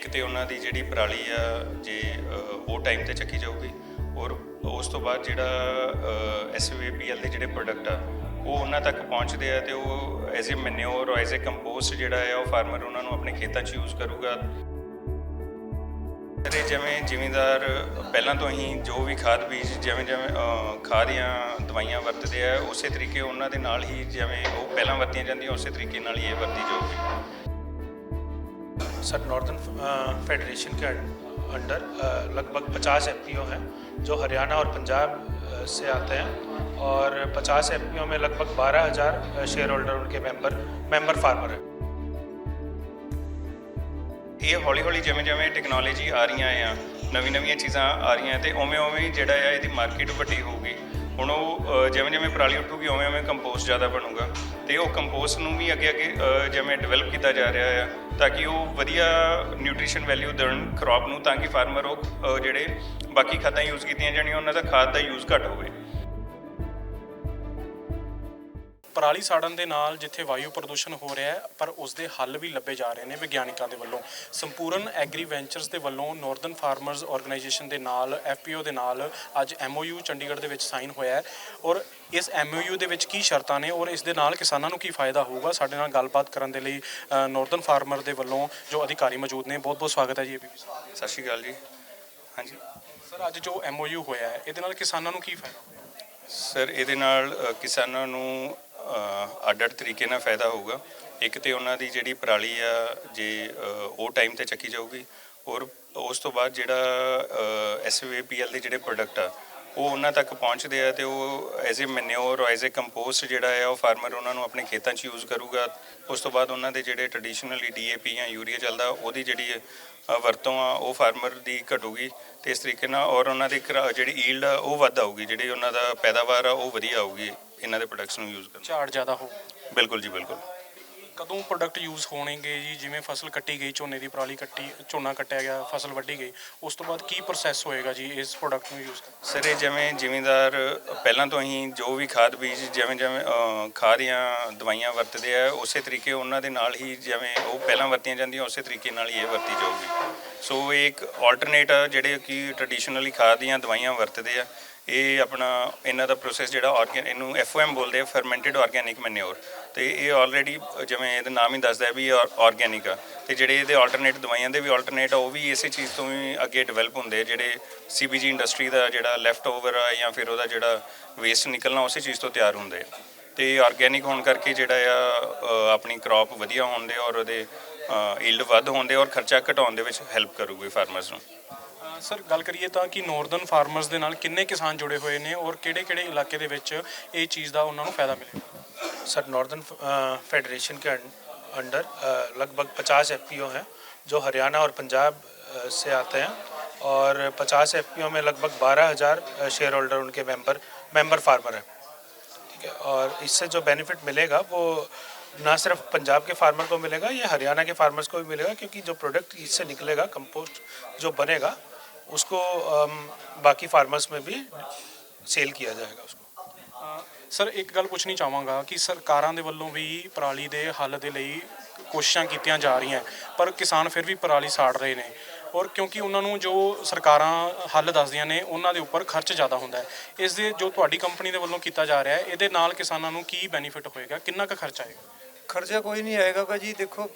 ਇੱਕ ਤੇ ਉਹਨਾਂ ਦੀ ਜਿਹੜੀ ਪਰਾਲੀ ਆ, ਜੇ ਉਹ ਟਾਈਮ ਤੇ ਚੱਕੀ ਜਾਊਗੀ। ਔਰ ਉਸ ਤੋਂ ਬਾਅਦ ਜਿਹੜਾ ਐਸਵੀਪੀਐਲ ਦੇ ਜਿਹੜੇ ਪ੍ਰੋਡਕਟ ਆ, ਉਹ ਉਹਨਾਂ ਤੱਕ ਪਹੁੰਚਦੇ ਆ ਤੇ ਉਹ as a manure as a compost ਜਿਹੜਾ ਆ, ਉਹ ਫਾਰਮਰ ਉਹਨਾਂ ਨੂੰ ਆਪਣੇ ਖੇਤਾਂ 'ਚ ਯੂਜ਼ ਕਰੂਗਾ। ਤੇ ਜਿਵੇਂ ਜ਼ਿਮੀਂਦਾਰ ਪਹਿਲਾਂ ਤੋਂ ਹੀ ਜੋ ਵੀ ਖਾਦ ਬੀਜ, ਜਿਵੇਂ ਜਿਵੇਂ ਖਾਦ ਜਾਂ ਦਵਾਈਆਂ ਵਰਤਦੇ ਆ, ਉਸੇ ਤਰੀਕੇ ਉਹਨਾਂ ਦੇ ਨਾਲ ਹੀ ਜਿਵੇਂ ਉਹ ਪਹਿਲਾਂ ਵਰਤੀਆਂ ਜਾਂਦੀਆਂ, ਉਸੇ ਤਰੀਕੇ ਨਾਲ ਹੀ ਇਹ ਵਰਤੀ ਜਾਊਗੀ। सर नॉर्दर्न फेडरेशन के अंडर अ, लगभग 50 एफ हैं जो हरियाणा और पंजाब अ, से आते हैं और 50 एफ में लगभग 12000 शेयर होल्डर उनके मेंबर मेंबर फार्मर हैं ਇਹ ਹੌਲੀ ਹੌਲੀ ਜਿਵੇਂ ਜਿਵੇਂ ਟੈਕਨੋਲੋਜੀ ਆ ਰਹੀਆਂ ਆ ਨਵੀਂ ਨਵੀਆਂ ਚੀਜ਼ਾਂ ਆ ਰਹੀਆਂ ਤੇ ਉਵੇਂ ਉਵੇਂ ਹੀ ਜਿਹੜਾ ਆ ਇਹਦੀ ਮਾਰਕੀਟ ਵੱਡੀ ਹੋਊਗੀ ਹੁਣ ਉਹ ਜਿਵੇਂ ਜਿਵੇਂ ਪਰਾਲੀ ਉੱਠੂਗੀ, ਉਵੇਂ ਉਵੇਂ ਕੰਪੋਸਟ ਜ਼ਿਆਦਾ ਬਣੂਗਾ। ਤੇ ਉਹ ਕੰਪੋਸਟ ਨੂੰ ਵੀ ਅੱਗੇ ਅੱਗੇ ਜਿਵੇਂ ਡਿਵੈਲਪ ਕੀਤਾ ਜਾ ਰਿਹਾ ਆ, ਤਾਂ ਕਿ ਉਹ ਵਧੀਆ ਨਿਊਟ੍ਰੀਸ਼ਨ ਵੈਲਿਊ ਦੇਣ ਕ੍ਰੌਪ ਨੂੰ, ਤਾਂ ਕਿ ਫਾਰਮਰ ਉਹ ਜਿਹੜੇ ਬਾਕੀ ਖਾਦਾਂ ਯੂਜ਼ ਕੀਤੀਆਂ ਜਾਣੀਆਂ, ਉਹਨਾਂ ਦਾ ਖਾਦ ਦਾ ਯੂਜ਼ ਘੱਟ ਹੋਵੇ। ਪਰਾਲੀ ਸਾੜਨ ਦੇ ਨਾਲ ਜਿੱਥੇ ਵਾਯੂ ਪ੍ਰਦੂਸ਼ਣ ਹੋ ਰਿਹਾ ਹੈ ਪਰ ਉਸ ਦੇ ਹੱਲ ਵੀ ਲੱਭੇ ਜਾ ਰਹੇ ਨੇ ਵਿਗਿਆਨਿਕਾਂ ਦੇ ਵੱਲੋਂ। ਸੰਪੂਰਨ ਐਗਰੀ ਵੈਂਚਰਸ ਦੇ ਵੱਲੋਂ ਨਾਰਥਰਨ ਫਾਰਮਰਸ ਆਰਗੇਨਾਈਜੇਸ਼ਨ ਦੇ ਨਾਲ ਐਫਪੀਓ ਦੇ ਨਾਲ ਅੱਜ ਐਮਓਯੂ ਚੰਡੀਗੜ੍ਹ ਦੇ ਵਿੱਚ ਸਾਈਨ ਹੋਇਆ ਹੈ। ਔਰ ਇਸ ਐਮਓਯੂ ਦੇ ਵਿੱਚ ਕੀ ਸ਼ਰਤਾਂ ਨੇ ਔਰ ਇਸ ਦੇ ਨਾਲ ਕਿਸਾਨਾਂ ਨੂੰ ਕੀ ਫਾਇਦਾ ਹੋਊਗਾ? ਸਾਡੇ ਨਾਲ ਗੱਲਬਾਤ ਕਰਨ ਦੇ ਲਈ ਨਾਰਥਰਨ ਫਾਰਮਰ ਦੇ ਵੱਲੋਂ ਜੋ ਅਧਿਕਾਰੀ ਮੌਜੂਦ ਨੇ ਬਹੁਤ ਬਹੁਤ ਸਵਾਗਤ ਹੈ ਜੀ ਏਬੀਪੀ ਸਾਹਿਬ। ਸਤਿ ਸ਼੍ਰੀ ਅਕਾਲ ਜੀ। ਹਾਂਜੀ। ਸਰ ਅੱਜ ਜੋ ਐਮਓਯੂ ਹੋਇਆ ਹੈ ਇਹਦੇ ਨਾਲ ਕਿਸਾਨਾਂ ਨੂੰ ਕੀ ਫਾਇਦਾ? ਸਰ ਇਹਦੇ ਨਾਲ ਕਿਸਾਨਾਂ ਨੂੰ ਅੱਡ ਅੱਡ ਤਰੀਕੇ ਨਾਲ ਫਾਇਦਾ ਹੋਊਗਾ। ਇੱਕ ਤੇ ਉਹਨਾਂ ਦੀ ਜਿਹੜੀ ਪਰਾਲੀ ਆ, ਜੇ ਉਹ ਟਾਈਮ ਤੇ ਚੱਕੀ ਜਾਊਗੀ ਔਰ ਉਸ ਤੋਂ ਬਾਅਦ ਜਿਹੜਾ ਐਸਵੀਪੀਐਲ ਦੇ ਜਿਹੜੇ ਪ੍ਰੋਡਕਟ ਆ ਉਹ ਉਹਨਾਂ ਤੱਕ ਪਹੁੰਚਦੇ ਆ ਤੇ ਉਹ as a manure as a compost ਜਿਹੜਾ ਆ ਉਹ ਫਾਰਮਰ ਉਹਨਾਂ ਨੂੰ ਆਪਣੇ ਖੇਤਾਂ 'ਚ ਯੂਜ਼ ਕਰੂਗਾ। ਉਸ ਤੋਂ ਬਾਅਦ ਉਹਨਾਂ ਦੇ ਜਿਹੜੇ ਟ੍ਰੈਡੀਸ਼ਨਲੀ ਡੀਏਪੀ ਜਾਂ ਯੂਰੀਆ ਚੱਲਦਾ ਉਹਦੀ ਜਿਹੜੀ ਵਰਤੋਂ ਆ ਉਹ ਫਾਰਮਰ ਦੀ ਘਟੂਗੀ। ਤੇ ਇਸ ਤਰੀਕੇ ਨਾਲ ਔਰ ਉਹਨਾਂ ਦੀ ਜਿਹੜੀ ਈਲਡ ਆ ਉਹ ਵੱਧ ਆਊਗੀ। ਜਿਹੜੀ ਉਹਨਾਂ ਦਾ ਪੈਦਾਵਾਰ ਆ ਉਹ ਵਧੀਆ ਆਊਗੀ। ਇਹਨਾਂ ਦੇ ਪ੍ਰੋਡਕਟਸ ਨੂੰ ਯੂਜ਼ ਕਰਨ ਝਾੜ ਜ਼ਿਆਦਾ ਹੋ ਬਿਲਕੁਲ ਜੀ ਬਿਲਕੁਲ। ਕਦੋਂ ਪ੍ਰੋਡਕਟ ਯੂਜ਼ ਹੋਣਗੇ ਜੀ? ਜਿਵੇਂ ਫਸਲ ਕੱਟੀ ਗਈ ਝੋਨੇ ਦੀ ਪਰਾਲੀ ਕੱਟੀ ਝੋਨਾ ਕੱਟਿਆ ਗਿਆ ਫਸਲ ਵੱਢੀ ਗਈ ਉਸ ਤੋਂ ਬਾਅਦ ਕੀ ਪ੍ਰੋਸੈਸ ਹੋਏਗਾ ਜੀ ਇਸ ਪ੍ਰੋਡਕਟ ਨੂੰ ਯੂਜ਼ ਕਰਨ? ਸਰ ਇਹ ਜਿਵੇਂ ਜ਼ਿਮੀਂਦਾਰ ਪਹਿਲਾਂ ਤੋਂ ਹੀ ਜੋ ਵੀ ਖਾਦ ਬੀਜ ਜਿਵੇਂ ਜਿਵੇਂ ਅ, ਖਾਦ ਜਾਂ ਦਵਾਈਆਂ ਵਰਤਦੇ ਆ ਉਸੇ ਤਰੀਕੇ ਉਹਨਾਂ ਦੇ ਨਾਲ ਹੀ ਜਿਵੇਂ ਉਹ ਪਹਿਲਾਂ ਵਰਤੀਆਂ ਜਾਂਦੀਆਂ ਉਸੇ ਤਰੀਕੇ ਨਾਲ ਹੀ ਇਹ ਵਰਤੀ ਜਾਊਗੀ। ਸੋ ਇਹ ਇੱਕ ਆਲਟਰਨੇਟ ਆ ਜਿਹੜੇ ਕਿ ਟ੍ਰੈਡੀਸ਼ਨਲੀ ਖਾਦ ਜਾਂ ਦਵਾਈਆਂ ਵਰਤਦੇ ਆ। ਇਹ ਆਪਣਾ ਇਹਨਾਂ ਦਾ ਪ੍ਰੋਸੈਸ ਜਿਹੜਾ ਆਰਗੈਨ ਇਹਨੂੰ ਐਫਓਐਮ ਬੋਲਦੇ ਆ ਫਰਮੈਂਟਡ ਆਰਗੈਨਿਕ ਮੈਨਿਓਰ ਤੇ ਇਹ ਆਲਰੇਡੀ ਜਿਵੇਂ ਇਹਦਾ ਨਾਮ ਹੀ ਦੱਸਦਾ ਹੈ ਵੀ ਇਹ ਆਰਗੈਨਿਕ ਆ। ਤੇ ਜਿਹੜੇ ਇਹਦੇ ਆਲਟਰਨੇਟ ਦਵਾਈਆਂ ਦੇ ਵੀ ਆਲਟਰਨੇਟ ਆ, ਉਹ ਵੀ ਇਸੇ ਚੀਜ਼ ਤੋਂ ਹੀ ਅੱਗੇ ਡਿਵੈਲਪ ਹੁੰਦੇ ਆ। ਜਿਹੜੇ ਸੀਬੀਜੀ ਇੰਡਸਟਰੀ ਦਾ ਜਿਹੜਾ ਲੈਫਟ ਓਵਰ ਆ ਜਾਂ ਫਿਰ ਉਹਦਾ ਜਿਹੜਾ ਵੇਸਟ ਨਿਕਲਣਾ, ਉਸੇ ਚੀਜ਼ ਤੋਂ ਤਿਆਰ ਹੁੰਦੇ ਆ। ਤੇ ਆਰਗੈਨਿਕ ਹੋਣ ਕਰਕੇ ਜਿਹੜਾ ਆ ਆਪਣੀ ਕ੍ਰੌਪ ਵਧੀਆ ਹੋਣ ਦੇ ਔਰ ਉਹਦੇ ਈਲਡ ਵੱਧ ਹੋਣ ਦੇ ਔਰ ਖਰਚਾ ਘਟਾਉਣ ਦੇ ਵਿੱਚ ਹੈਲਪ ਕਰੂਗੀ ਫਾਰਮਰਸ ਨੂੰ। ਸਰ ਗੱਲ ਕਰੀਏ ਤਾਂ ਕਿ ਨਾਰਥਰਨ ਫਾਰਮਰਸ ਦੇ ਨਾਲ ਕਿੰਨੇ ਕਿਸਾਨ ਜੁੜੇ ਹੋਏ ਨੇ ਔਰ ਕਿਹੜੇ-ਕਿਹੜੇ ਇਲਾਕੇ ਦੇ ਵਿੱਚ ਇਹ ਚੀਜ਼ ਦਾ ਉਹਨਾਂ ਨੂੰ ਫਾਇਦਾ ਮਿਲੇਗਾ सर नॉर्दर्न फेडरेशन के अंडर अ, लगभग 50 एफ हैं जो हरियाणा और पंजाब अ, से आते हैं और 50 एफ में लगभग 12000 शेयर होल्डर उनके मेंबर मेंबर फार्मर हैं ठीक है और इससे जो बेनिफिट मिलेगा वो ना सिर्फ पंजाब के फार्मर को मिलेगा ये हरियाणा के फार्मर्स को भी मिलेगा क्योंकि जो प्रोडक्ट इससे निकलेगा कंपोस्ट जो बनेगा उसको अम, बाकी फार्मर्स में भी सेल किया जाएगा उसको ਸਰ ਇੱਕ ਗੱਲ ਪੁੱਛਣੀ ਚਾਹਾਂਗਾ ਕਿ ਸਰਕਾਰਾਂ ਦੇ ਵੱਲੋਂ ਵੀ ਪਰਾਲੀ ਦੇ ਹੱਲ ਦੇ ਲਈ ਕੋਸ਼ਿਸ਼ਾਂ ਕੀਤੀਆਂ ਜਾ ਰਹੀਆਂ ਪਰ ਕਿਸਾਨ ਫਿਰ ਵੀ ਪਰਾਲੀ ਸਾੜ ਰਹੇ ਨੇ ਔਰ ਕਿਉਂਕਿ ਉਹਨਾਂ ਨੂੰ ਜੋ ਸਰਕਾਰਾਂ ਹੱਲ ਦੱਸਦੀਆਂ ਨੇ ਉਹਨਾਂ ਦੇ ਉੱਪਰ ਖਰਚ ਜ਼ਿਆਦਾ ਹੁੰਦਾ ਹੈ ਇਸ ਦੇ ਜੋ ਤੁਹਾਡੀ ਕੰਪਨੀ ਦੇ ਵੱਲੋਂ ਕੀਤਾ ਜਾ ਰਿਹਾ ਹੈ ਇਹਦੇ ਨਾਲ ਕਿਸਾਨਾਂ ਨੂੰ ਕੀ ਬੈਨੀਫਿਟ ਹੋਏਗਾ ਕਿੰਨਾ ਕੁ ਖਰਚ ਆਏਗਾ ਖਰਚਾ ਕੋਈ ਨਹੀਂ ਆਏਗਾ ਭਾਜੀ ਦੇਖੋ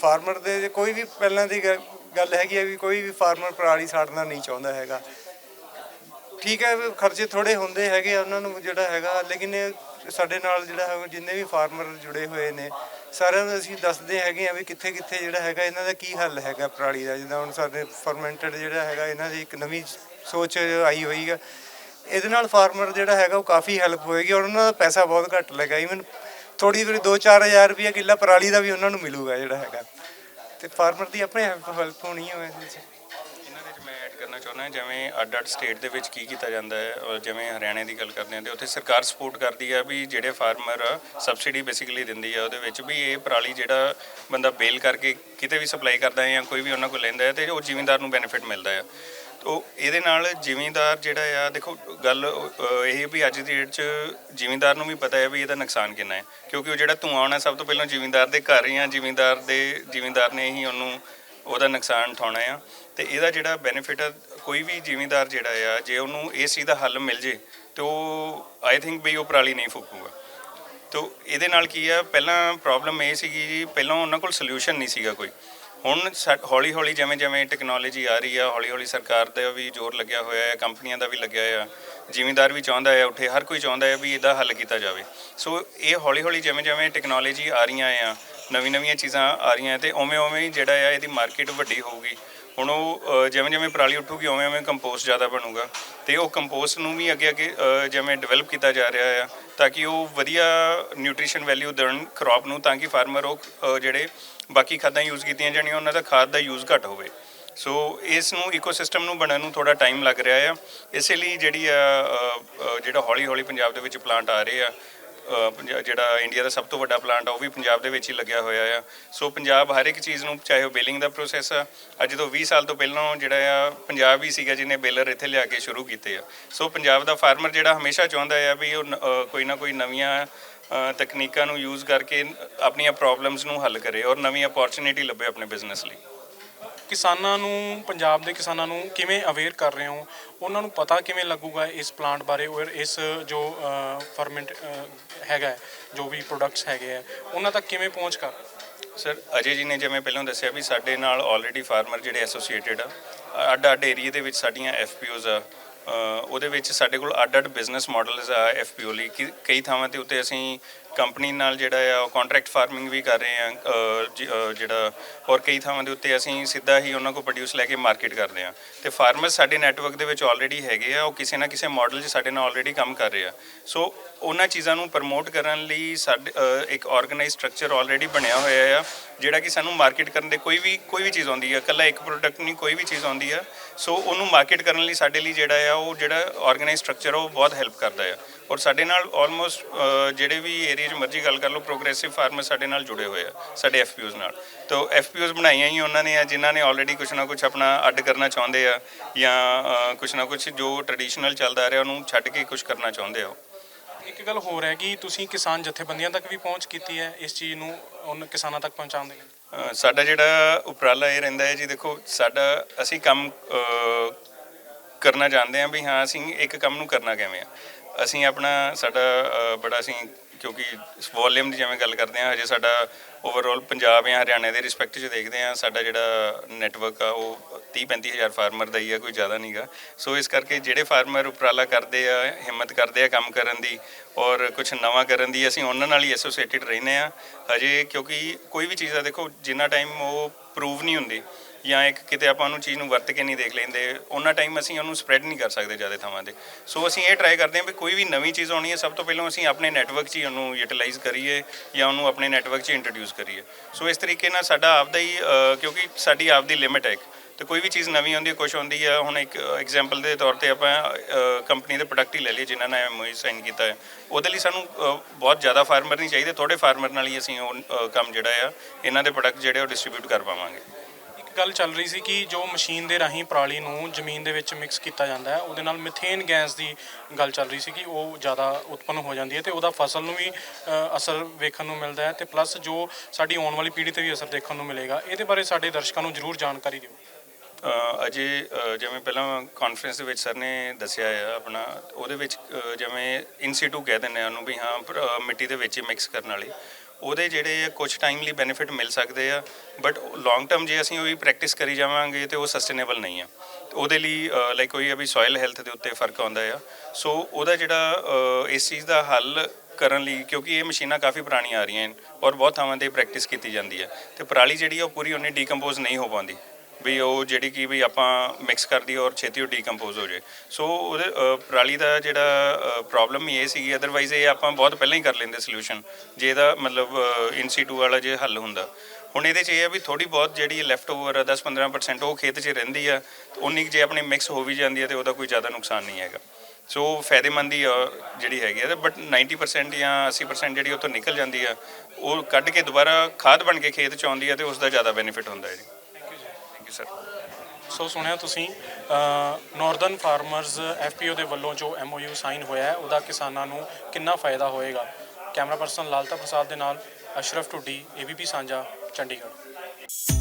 ਫਾਰਮਰ ਦੇ ਕੋਈ ਵੀ ਪਹਿਲਾਂ ਦੀ ਗੱਲ- ਹੈਗੀ ਹੈ ਵੀ ਕੋਈ ਵੀ ਫਾਰਮਰ ਪਰਾਲੀ ਸਾੜਨਾ ਨਹੀਂ ਚਾਹੁੰਦਾ ਹੈਗਾ। ਠੀਕ ਹੈ, ਖਰਚੇ ਥੋੜੇ ਹੁੰਦੇ ਹੈਗੇ ਆ, ਉਹਨਾਂ ਨੂੰ ਜਿਹੜਾ ਹੈਗਾ, ਲੇਕਿਨ ਸਾਡੇ ਨਾਲ ਜਿਹੜਾ ਹੈ, ਜਿੰਨੇ ਵੀ ਫਾਰਮਰ ਜੁੜੇ ਹੋਏ ਨੇ, ਸਾਰਿਆਂ ਨੂੰ ਅਸੀਂ ਦੱਸਦੇ ਹੈਗੇ ਆ ਵੀ ਕਿੱਥੇ ਕਿੱਥੇ ਜਿਹੜਾ ਹੈਗਾ, ਇਹਨਾਂ ਦਾ ਕੀ ਹੱਲ ਹੈਗਾ ਪਰਾਲੀ ਦਾ। ਜਿੱਦਾਂ ਹੁਣ ਸਾਡੇ ਫਰਮੈਂਟਡ ਜਿਹੜਾ ਹੈਗਾ, ਇਹਨਾਂ ਦੀ ਇੱਕ ਨਵੀਂ ਸੋਚ ਆਈ ਹੋਈ ਹੈ ਇਹਦੇ ਨਾਲ ਫਾਰਮਰ ਜਿਹੜਾ ਹੈਗਾ, ਉਹ ਕਾਫੀ ਹੈਲਪ ਹੋਏਗੀ ਔਰ ਉਹਨਾਂ ਦਾ ਪੈਸਾ ਬਹੁਤ ਘੱਟ ਲੱਗਾ ਇਵਨ ਥੋੜੀ ਥੋੜੀ 2-4000 ਰੁਪਏ ਕਿੱਲਾ ਪਰਾਲੀ ਦਾ ਵੀ ਉਹਨਾਂ ਨੂੰ ਮਿਲੂਗਾ ਜਿਹੜਾ ਹੈਗਾ। ਤੇ ਫਾਰਮਰ ਦੀ ਆਪਣੇ ਹੈਲਪ ਹੋਣੀ ਹੈ ਇਹਦੇ 'ਚ ਇਹਨਾਂ ਦੇ ਵਿੱਚ ਮੈਂ ਐਡ ਕਰਨਾ ਚਾਹੁੰਦਾ ਜਿਵੇਂ ਅੱਡ ਅੱਡ ਸਟੇਟ ਦੇ ਵਿੱਚ ਕੀ ਕੀਤਾ ਜਾਂਦਾ ਹੈ ਔਰ ਜਿਵੇਂ ਹਰਿਆਣੇ ਦੀ ਗੱਲ ਕਰਦੇ ਹਾਂ ਤੇ ਉੱਥੇ ਸਰਕਾਰ ਸਪੋਰਟ ਕਰਦੀ ਆ ਵੀ ਜਿਹੜੇ ਫਾਰਮਰ ਸਬਸਿਡੀ ਬੇਸਿਕਲੀ ਦਿੰਦੀ ਆ ਉਹਦੇ ਵਿੱਚ ਵੀ ਇਹ ਪਰਾਲੀ ਜਿਹੜਾ ਬੰਦਾ ਬੇਲ ਕਰਕੇ ਕਿਤੇ ਵੀ ਸਪਲਾਈ ਕਰਦਾ ਹੈ ਜਾਂ ਕੋਈ ਵੀ ਉਹਨਾਂ ਕੋਲ ਲੈਂਦਾ ਹੈ ਤੇ ਉਹ ਜ਼ਿਮੀਂਦਾਰ ਨੂੰ ਬੈਨੀਫਿਟ ਮਿਲਦਾ ਹੈ ਤੋ ਇਹਦੇ ਨਾਲ ਜ਼ਿਮੀਂਦਾਰ ਜਿਹੜਾ ਆ, ਦੇਖੋ ਗੱਲ ਇਹ ਵੀ ਅੱਜ ਦੀ ਡੇਟ 'ਚ ਜ਼ਿਮੀਂਦਾਰ ਨੂੰ ਵੀ ਪਤਾ ਹੈ ਵੀ ਇਹਦਾ ਨੁਕਸਾਨ ਕਿੰਨਾ ਹੈ। ਕਿਉਂਕਿ ਉਹ ਜਿਹੜਾ ਧੂਆਂ ਆਉਣਾ ਸਭ ਤੋਂ ਪਹਿਲਾਂ ਜ਼ਿਮੀਂਦਾਰ ਦੇ ਘਰ ਜਾਂ ਜ਼ਿਮੀਂਦਾਰ ਦੇ, ਜ਼ਿਮੀਂਦਾਰ ਨੇ ਹੀ ਉਹਨੂੰ ਉਹਦਾ ਨੁਕਸਾਨ ਉਠਾਉਣਾ ਆ। ਤੇ ਇਹਦਾ ਜਿਹੜਾ ਬੈਨੀਫਿਟ ਆ, ਕੋਈ ਵੀ ਜ਼ਿਮੀਂਦਾਰ ਜਿਹੜਾ ਆ, ਜੇ ਉਹਨੂੰ ਇਸ ਚੀਜ਼ ਦਾ ਹੱਲ ਮਿਲ ਜੇ, ਤੇ ਉਹ ਆਈ ਥਿੰਕ ਵੀ ਉਹ ਪਰਾਲੀ ਨਹੀਂ ਫੂਕੂਗਾ। ਤੋ ਇਹਦੇ ਨਾਲ ਕੀ ਆ, ਪਹਿਲਾਂ ਪ੍ਰੋਬਲਮ ਇਹ ਸੀਗੀ ਜੀ, ਪਹਿਲਾਂ ਉਹਨਾਂ ਕੋਲ ਸੋਲੂਸ਼ਨ ਨਹੀਂ ਸੀਗਾ ਕੋਈ। ਹੁਣ ਹੌਲੀ ਹੌਲੀ ਜਿਵੇਂ ਜਿਵੇਂ ਟੈਕਨੋਲੋਜੀ ਆ ਰਹੀ ਆ ਹੌਲੀ ਹੌਲੀ ਸਰਕਾਰ ਦਾ ਵੀ ਜ਼ੋਰ ਲੱਗਿਆ ਹੋਇਆ ਹੈ, ਕੰਪਨੀਆਂ ਦਾ ਵੀ ਲੱਗਿਆ ਹੋਇਆ ਜ਼ਿਮੀਂਦਾਰ ਵੀ ਚਾਹੁੰਦਾ ਹੈ ਉੱਠੇ, ਹਰ ਕੋਈ ਚਾਹੁੰਦਾ ਹੈ ਵੀ ਇਹਦਾ ਹੱਲ ਕੀਤਾ ਜਾਵੇ। ਸੋ ਇਹ ਹੌਲੀ ਹੌਲੀ ਜਿਵੇਂ ਜਿਵੇਂ ਟੈਕਨੋਲੋਜੀ ਆ ਰਹੀਆਂ ਆ ਨਵੀਂ ਨਵੀਆਂ ਚੀਜ਼ਾਂ ਆ ਰਹੀਆਂ ਤੇ ਉਵੇਂ ਉਵੇਂ ਹੀ ਜਿਹੜਾ ਆ ਇਹਦੀ ਮਾਰਕੀਟ ਵੱਡੀ ਹੋਊਗੀ। ਹੁਣ ਉਹ ਜਿਵੇਂ ਜਿਵੇਂ ਪਰਾਲੀ ਉੱਠੂਗੀ ਉਵੇਂ ਉਵੇਂ ਕੰਪੋਸਟ ਜ਼ਿਆਦਾ ਬਣੂਗਾ ਤੇ ਉਹ ਕੰਪੋਸਟ ਨੂੰ ਵੀ ਅੱਗੇ ਅੱਗੇ ਜਿਵੇਂ ਡਿਵੈਲਪ ਕੀਤਾ ਜਾ ਰਿਹਾ ਆ ਤਾਂ ਕਿ ਉਹ ਵਧੀਆ ਨਿਊਟ੍ਰੀਸ਼ਨ ਵੈਲਿਊ ਦੇਣ ਕ੍ਰੌਪ ਨੂੰ, ਤਾਂ ਕਿ ਫਾਰਮਰ ਉਹ ਜਿਹੜੇ ਬਾਕੀ ਖਾਦਾਂ ਯੂਜ਼ ਕੀਤੀਆਂ ਜਾਣੀਆਂ ਉਹਨਾਂ ਦਾ ਖਾਦ ਦਾ ਯੂਜ਼ ਘੱਟ ਹੋਵੇ। ਸੋ ਇਸ ਨੂੰ ਇਕੋਸਿਸਟਮ ਨੂੰ ਬਣਨ ਨੂੰ ਥੋੜਾ ਟਾਈਮ ਲੱਗ ਰਿਹਾ ਆ। ਇਸੇ ਲਈ ਜਿਹੜੀ ਆ ਜਿਹੜਾ ਹੌਲੀ ਹੌਲੀ ਪੰਜਾਬ ਦੇ ਵਿੱਚ ਪਲਾਂਟ ਆ ਰਹੇ ਆ ਜਿਹੜਾ ਇੰਡੀਆ ਦਾ ਸਭ ਤੋਂ ਵੱਡਾ ਪਲਾਂਟ ਆ, ਉਹ ਵੀ ਪੰਜਾਬ ਦੇ ਵਿੱਚ ਹੀ ਲੱਗਿਆ ਹੋਇਆ ਆ। ਸੋ ਪੰਜਾਬ ਹਰ ਇੱਕ ਚੀਜ਼ ਨੂੰ, ਚਾਹੇ ਉਹ ਬੇਲਿੰਗ ਦਾ ਪ੍ਰੋਸੈਸ ਆ, ਅੱਜ ਤੋਂ 20 ਸਾਲ ਤੋਂ ਪਹਿਲਾਂ ਜਿਹੜਾ ਆ, ਪੰਜਾਬ ਹੀ ਸੀਗਾ ਜਿਹਨੇ ਬੇਲਰ ਇੱਥੇ ਲਿਆ ਕੇ ਸ਼ੁਰੂ ਕੀਤੇ ਆ। ਸੋ ਪੰਜਾਬ ਦਾ ਫਾਰਮਰ ਜਿਹੜਾ ਹਮੇਸ਼ਾ ਚਾਹੁੰਦਾ ਆ ਵੀ ਉਹ ਨ- ਕੋਈ ਨਾ ਕੋਈ ਨਵੀਆਂ ਤਕਨੀਕਾਂ ਨੂੰ ਯੂਜ਼ ਕਰਕੇ ਆਪਣੀਆਂ ਪ੍ਰੋਬਲਮਸ ਨੂੰ ਹੱਲ ਕਰੇ ਔਰ ਨਵੀਂ ਅਪੋਰਚੁਨਿਟੀ ਲੱਭੇ ਆਪਣੇ ਬਿਜ਼ਨਸ ਲਈ। ਕਿਸਾਨਾਂ ਨੂੰ, ਪੰਜਾਬ ਦੇ ਕਿਸਾਨਾਂ ਨੂੰ ਕਿਵੇਂ ਅਵੇਅਰ ਕਰ ਰਹੇ ਹੋ? ਉਹਨਾਂ ਨੂੰ ਪਤਾ ਕਿਵੇਂ ਲੱਗੂਗਾ ਇਸ ਪਲਾਂਟ ਬਾਰੇ ਔਰ ਇਸ ਜੋ ਫਰਮੈਂਟ ਹੈਗਾ ਜੋ ਵੀ ਪ੍ਰੋਡਕਟਸ ਹੈਗੇ ਆ ਉਹਨਾਂ ਤੱਕ ਕਿਵੇਂ ਪਹੁੰਚ ਕਰ? ਸਰ ਅਜੇ ਜੀ ਨੇ ਜਿਵੇਂ ਪਹਿਲਾਂ ਦੱਸਿਆ ਵੀ ਸਾਡੇ ਨਾਲ ਆਲਰੇਡੀ ਫਾਰਮਰ ਜਿਹੜੇ ਐਸੋਸੀਏਟਿਡ ਆ ਅੱਡ ਅੱਡ ਏਰੀਏ ਦੇ ਵਿੱਚ ਸਾਡੀਆਂ ਐਫਪੀਓਜ਼ ਆ ਉਹਦੇ ਵਿੱਚ ਸਾਡੇ ਕੋਲ ਅੱਡ ਅੱਡ ਬਿਜ਼ਨਸ ਮਾਡਲਸ ਆ ਐਫਪੀਓ ਲਈ। ਕਿ- ਕਈ ਥਾਵਾਂ ਤੇ ਉੱਤੇ ਅਸੀਂ ਕੰਪਨੀ ਨਾਲ ਜਿਹੜਾ ਆ ਉਹ ਕੰਟਰੈਕਟ ਫਾਰਮਿੰਗ ਵੀ ਕਰ ਰਹੇ ਆ ਅ, ਜ- ਅ, ਜਿਹੜਾ ਔਰ ਕਈ ਥਾਵਾਂ ਦੇ ਉੱਤੇ ਅਸੀਂ ਸਿੱਧਾ ਹੀ ਉਹਨਾਂ ਕੋਲ ਪ੍ਰੋਡਿਊਸ ਲੈ ਕੇ ਮਾਰਕੀਟ ਕਰਦੇ ਆ। ਤੇ ਫਾਰਮਰ ਸਾਡੇ ਨੈਟਵਰਕ ਦੇ ਵਿੱਚ ਆਲਰੇਡੀ ਹੈਗੇ ਆ ਉਹ ਕਿਸੇ ਨਾ ਕਿਸੇ ਮਾਡਲ 'ਚ ਸਾਡੇ ਨਾਲ ਆਲਰੇਡੀ ਕੰਮ ਕਰ ਰਹੇ ਆ। ਸੋ ਉਹਨਾਂ ਚੀਜ਼ਾਂ ਨੂੰ ਪ੍ਰਮੋਟ ਕਰਨ ਲਈ ਸਾਡੇ ਅ, ਇੱਕ ਆਰਗੇਨਾਈਜ਼ ਸਟਰਕਚਰ ਆਲਰੇਡੀ ਬਣਿਆ ਹੋਇਆ ਆ ਜਿਹੜਾ ਕਿ ਸਾਨੂੰ ਮਾਰਕੀਟ ਕਰਨ ਦੇ ਕੋਈ ਵੀ ਕੋਈ ਵੀ ਚੀਜ਼ ਆਉਂਦੀ ਆ ਇਕੱਲਾ ਇੱਕ ਪ੍ਰੋਡਕਟ ਨਹੀਂ ਕੋਈ ਵੀ ਚੀਜ਼ ਆਉਂਦੀ ਆ। ਸੋ ਉਹਨੂੰ ਮਾਰਕੀਟ ਕਰਨ ਲਈ ਸਾਡੇ ਲਈ ਜਿਹੜਾ ਆ ਉਹ ਜਿਹੜਾ ਆਰਗੇਨਾਈਜ਼ ਸਟਰਕਚਰ ਉਹ ਬਹੁਤ ਹੈਲਪ ਕਰਦਾ ਆ। ਔਰ ਸਾਡੇ ਨਾਲ ਆਲਮੋਸਟ ਜਿਹੜੇ ਵੀ ਏਰੀਆ 'ਚ ਮਰਜ਼ੀ ਗੱਲ ਕਰ ਲਓ ਪ੍ਰੋਗਰੈਸਿਵ ਫਾਰਮਰ ਸਾਡੇ ਨਾਲ ਜੁੜੇ ਹੋਏ ਆ ਸਾਡੇ ਐਫਪੀਓਜ਼ ਨਾਲ। ਤੋ ਐਫਪੀਓਜ਼ ਬਣਾਈਆਂ ਹੀ ਉਹਨਾਂ ਨੇ ਆ ਜਿਨ੍ਹਾਂ ਨੇ ਆਲਰੇਡੀ ਕੁਝ ਨਾ ਕੁਝ ਆਪਣਾ ਅੱਡ ਕਰਨਾ ਚਾਹੁੰਦੇ ਆ ਜਾਂ ਕੁਝ ਨਾ ਕੁਝ ਜੋ ਟ੍ਰੈਡੀਸ਼ਨਲ ਚੱਲਦਾ ਆ ਰਿਹਾ ਉਹਨੂੰ ਛੱਡ ਕੇ ਕੁਝ ਕਰਨਾ ਚਾਹੁੰਦੇ ਆ ਇੱਕ ਗੱਲ ਹੋਰ ਹੈ ਕਿ ਤੁਸੀਂ ਕਿਸਾਨ ਜਥੇਬੰਦੀਆਂ ਤੱਕ ਵੀ ਪਹੁੰਚ ਕੀਤੀ ਹੈ ਇਸ ਚੀਜ਼ ਨੂੰ ਉਹਨਾਂ ਕਿਸਾਨਾਂ ਤੱਕ ਪਹੁੰਚਾਉਣ ਦੇ ਲਈ? ਸਾਡਾ ਜਿਹੜਾ ਉਪਰਾਲਾ ਇਹ ਰਹਿੰਦਾ ਹੈ ਜੀ ਦੇਖੋ ਸਾਡਾ ਅਸੀਂ ਕੰਮ ਕਰਨਾ ਚਾਹੁੰਦੇ ਹਾਂ ਵੀ ਹਾਂ, ਅਸੀਂ ਇੱਕ ਕੰਮ ਨੂੰ ਕਰਨਾ ਕਿਵੇਂ ਆ। ਅਸੀਂ ਆਪਣਾ ਸਾਡਾ ਬੜਾ ਅਸੀਂ ਕਿਉਂਕਿ ਵੋਲਿਊਮ ਦੀ ਜਿਵੇਂ ਗੱਲ ਕਰਦੇ ਹਾਂ ਹਜੇ ਸਾਡਾ ਓਵਰਆਲ ਪੰਜਾਬ ਜਾਂ ਹਰਿਆਣਾ ਦੇ ਰਿਸਪੈਕਟ 'ਚ ਦੇਖਦੇ ਹਾਂ ਸਾਡਾ ਜਿਹੜਾ ਨੈਟਵਰਕ ਆ, ਉਹ 30 35 ਹਜ਼ਾਰ ਫਾਰਮਰ ਦਾ ਹੀ ਆ, ਕੋਈ ਜ਼ਿਆਦਾ ਨਹੀਂਗਾ ਸੋ ਇਸ ਕਰਕੇ ਜਿਹੜੇ ਫਾਰਮਰ ਉਪਰਾਲਾ ਕਰਦੇ ਆ, ਹਿੰਮਤ ਕਰਦੇ ਆ ਕੰਮ ਕਰਨ ਦੀ ਔਰ ਕੁਝ ਨਵਾਂ ਕਰਨ ਦੀ, ਅਸੀਂ ਉਹਨਾਂ ਨਾਲ ਹੀ ਐਸੋਸੀਏਟਿਡ ਰਹਿੰਦੇ ਆ। ਹਜੇ ਕਿਉਂਕਿ ਕੋਈ ਵੀ ਚੀਜ਼ ਆ, ਦੇਖੋ, ਜਿੰਨਾ ਟਾਈਮ ਉਹ ਪ੍ਰੂਵ ਨਹੀਂ ਹੁੰਦੀ ਜਾਂ ਇੱਕ ਕਿਤੇ ਆਪਾਂ ਉਹਨੂੰ ਚੀਜ਼ ਨੂੰ ਵਰਤ ਕੇ ਨਹੀਂ ਦੇਖ ਲੈਂਦੇ, ਉਹਨਾਂ ਟਾਈਮ ਅਸੀਂ ਉਹਨੂੰ ਸਪਰੈਡ ਨਹੀਂ ਕਰ ਸਕਦੇ ਜ਼ਿਆਦਾ ਥਾਵਾਂ ਤੇ। ਸੋ ਅਸੀਂ ਇਹ ਟਰਾਈ ਕਰਦੇ ਹਾਂ ਵੀ ਕੋਈ ਵੀ ਨਵੀਂ ਚੀਜ਼ ਆਉਣੀ ਹੈ, ਸਭ ਤੋਂ ਪਹਿਲਾਂ ਅਸੀਂ ਆਪਣੇ ਨੈਟਵਰਕ 'ਚ ਹੀ ਉਹਨੂੰ ਯੂਟਿਲਾਈਜ਼ ਕਰੀਏ ਜਾਂ ਉਹਨੂੰ ਆਪਣੇ ਨੈਟਵਰਕ 'ਚ ਇੰਟਰੋਡਿਊਸ ਕਰੀਏ। ਸੋ ਇਸ ਤਰੀਕੇ ਨਾਲ ਸਾਡਾ ਆਪਦਾ ਹੀ ਕਿਉਂਕਿ ਸਾਡੀ ਆਪਦੀ ਲਿਮਿਟ ਹੈ ਇੱਕ। ਤੇ ਕੋਈ ਵੀ ਚੀਜ਼ ਨਵੀਂ ਆਉਂਦੀ ਹੈ ਕੁਝ ਆਉਂਦੀ ਹੈ, ਹੁਣ ਇੱਕ ਐਗਜ਼ਾਮਪਲ ਦੇ ਤੌਰ ਤੇ ਆਪਾਂ ਕੰਪਨੀ ਦੇ ਪ੍ਰੋਡਕਟ ਹੀ ਲੈ ਲਈਏ ਜਿਨ੍ਹਾਂ ਨੇ ਐਮਓਯੂ ਸਾਈਨ ਕੀਤਾ ਹੈ। ਉਹਦੇ ਲਈ ਸਾਨੂੰ ਬਹੁਤ ਜ਼ਿਆਦਾ ਫਾਰਮਰ ਨਹੀਂ ਚਾਹੀਦੇ ਥੋੜੇ ਫਾਰਮਰ ਨਾਲ ਹੀ ਅਸੀਂ ਉਹ ਕੰਮ ਜਿਹੜਾ ਆ, ਇਹਨਾਂ ਦੇ ਪ੍ਰੋਡਕਟ ਜਿਹੜੇ ਉਹ ਡਿਸਟ੍ਰੀਬਿਊਟ ਕਰ ਪਾਵਾਂਗੇ। ਗੱਲ ਚੱਲ ਰਹੀ ਸੀ ਕਿ ਜੋ ਮਸ਼ੀਨ ਦੇ ਰਾਹੀਂ ਪਰਾਲੀ ਨੂੰ ਜ਼ਮੀਨ ਦੇ ਵਿੱਚ ਮਿਕਸ ਕੀਤਾ ਜਾਂਦਾ ਹੈ ਉਹਦੇ ਨਾਲ ਮਿਥੇਨ ਗੈਸ ਦੀ ਗੱਲ ਚੱਲ ਰਹੀ ਸੀ ਕਿ ਉਹ ਜ਼ਿਆਦਾ ਉਤਪੰਨ ਹੋ ਜਾਂਦੀ ਹੈ ਤੇ ਉਹਦਾ ਫਸਲ ਨੂੰ ਵੀ ਅਸਰ ਵੇਖਣ ਨੂੰ ਮਿਲਦਾ ਹੈ ਤੇ ਪਲੱਸ ਜੋ ਸਾਡੀ ਆਉਣ ਵਾਲੀ ਪੀੜ੍ਹੀ ਤੇ ਵੀ ਅਸਰ ਦੇਖਣ ਨੂੰ ਮਿਲੇਗਾ ਇਹਦੇ ਬਾਰੇ ਸਾਡੇ ਦਰਸ਼ਕਾਂ ਨੂੰ ਜ਼ਰੂਰ ਜਾਣਕਾਰੀ ਦਿਓ। ਅਜੇ ਜਿਵੇਂ ਪਹਿਲਾਂ ਕਾਨਫਰੰਸ ਦੇ ਵਿੱਚ ਸਰ ਨੇ ਦੱਸਿਆ ਹੈ ਆਪਣਾ ਉਹਦੇ ਵਿੱਚ ਅ, ਜਿਵੇਂ ਇਨਸੀਟੂ ਕਹਿ ਦਿੰਦੇ ਆ ਉਹਨੂੰ ਵੀ ਹਾਂ ਮਿੱਟੀ ਦੇ ਵਿੱਚ ਹੀ ਮਿਕਸ ਕਰਨ ਵਾਲੀ। ਉਹਦੇ ਜਿਹੜੇ ਕੁਝ ਟਾਈਮ ਲਈ ਬੈਨੀਫਿਟ ਮਿਲ ਸਕਦੇ ਆ ਬਟ ਲੌਂਗ ਟਰਮ ਜੇ ਅਸੀਂ ਉਹ ਵੀ ਪ੍ਰੈਕਟਿਸ ਕਰੀ ਜਾਵਾਂਗੇ ਤੇ ਉਹ ਸਸਟੇਨੇਬਲ ਨਹੀਂ ਆ। ਉਹਦੇ ਲਈ ਲਾਈਕ ਕੋਈ ਆ ਵੀ ਸੋਇਲ ਹੈਲਥ ਦੇ ਉੱਤੇ ਫ਼ਰਕ ਆਉਂਦਾ ਆ। ਸੋ ਉਹਦਾ ਜਿਹੜਾ ਇਸ ਚੀਜ਼ ਦਾ ਹੱਲ ਕਰਨ ਲਈ, ਕਿਉਂਕਿ ਇਹ ਮਸ਼ੀਨਾਂ ਕਾਫੀ ਪੁਰਾਣੀਆਂ ਆ ਰਹੀਆਂ ਹਨ ਔਰ ਬਹੁਤ ਥਾਵਾਂ ਤੇ ਪ੍ਰੈਕਟਿਸ ਕੀਤੀ ਜਾਂਦੀ ਹੈ ਤੇ ਪਰਾਲੀ ਜਿਹੜੀ ਆ, ਉਹ ਪੂਰੀ ਉਹਨੇ ਡੀਕੰਪੋਜ਼ ਨਹੀਂ ਹੋ ਪਾਉਂਦੀ। ਵੀ ਉਹ ਜਿਹੜੀ ਕਿ ਵੀ ਆਪਾਂ ਮਿਕਸ ਕਰਦੀ ਔਰ ਛੇਤੀ ਉਹ ਡੀਕੰਪੋਜ਼ ਹੋ ਜੇ ਸੋ ਉਹਦੇ ਅ, ਪਰਾਲੀ ਦਾ ਜਿਹੜਾ ਪ੍ਰੋਬਲਮ ਹੀ ਇਹ ਸੀਗੀ ਅਦਰਵਾਈਜ਼ ਇਹ ਆਪਾਂ ਬਹੁਤ ਪਹਿਲਾਂ ਹੀ ਕਰ ਲੈਂਦੇ ਸੋਲੂਸ਼ਨ ਜੇ ਇਹਦਾ ਮਤਲਬ ਇਨਸੀਟੂ ਵਾਲਾ ਜੇ ਹੱਲ ਹੁੰਦਾ। ਹੁਣ ਇਹਦੇ 'ਚ ਇਹ ਆ ਵੀ ਥੋੜੀ ਬਹੁਤ ਜਿਹੜੀ ਲੈਫਟ ਓਵਰ ਆ 10-15% ਉਹ ਖੇਤ 'ਚ ਰਹਿੰਦੀ ਆ ਤੇ ਉਨੀ ਕੁ ਜੇ ਆਪਣੀ ਮਿਕਸ ਹੋ ਵੀ ਜਾਂਦੀ ਹੈ ਤੇ ਉਹਦਾ ਕੋਈ ਜ਼ਿਆਦਾ ਨੁਕਸਾਨ ਨਹੀਂ ਹੈਗਾ। ਸੋ ਫਾਇਦੇਮੰਦ ਹੀ ਆ ਜਿਹੜੀ ਹੈਗੀ ਆ ਬਟ 90% ਜਾਂ 80% ਜਿਹੜੀ ਉੱਥੋਂ ਨਿਕਲ ਜਾਂਦੀ ਆ ਉਹ ਕੱਢ ਕੇ ਦੁਬਾਰਾ ਖਾਦ ਬਣ ਕੇ ਖੇਤ 'ਚ ਆਉਂਦੀ ਆ ਤੇ ਉਸ ਦਾ ਜ਼ਿਆਦਾ ਬੈਨੀਫਿਟ ਹੁੰਦਾ ਹੈ ਜੀ। ਥੈਂਕ ਸਰ ਸੋ ਸੁਣਿਆ ਤੁਸੀਂ ਨਾਰਦਰਨ ਫਾਰਮਰਸ ਐਫਪੀਓ ਦੇ ਵੱਲੋਂ ਜੋ ਐਮਓਯੂ ਸਾਈਨ ਹੋਇਆ ਹੈ, ਉਹਦਾ ਕਿਸਾਨਾਂ ਨੂੰ ਕਿੰਨਾ ਫਾਇਦਾ ਹੋਏਗਾ? ਕੈਮਰਾ ਪਰਸਨ ਲਾਲਤਾ ਪ੍ਰਸਾਦ ਦੇ ਨਾਲ ਅਸ਼ਰਫ ਟੁੱਡੀ ਏਬੀਪੀ ਸਾਂਝਾ, ਚੰਡੀਗੜ੍ਹ।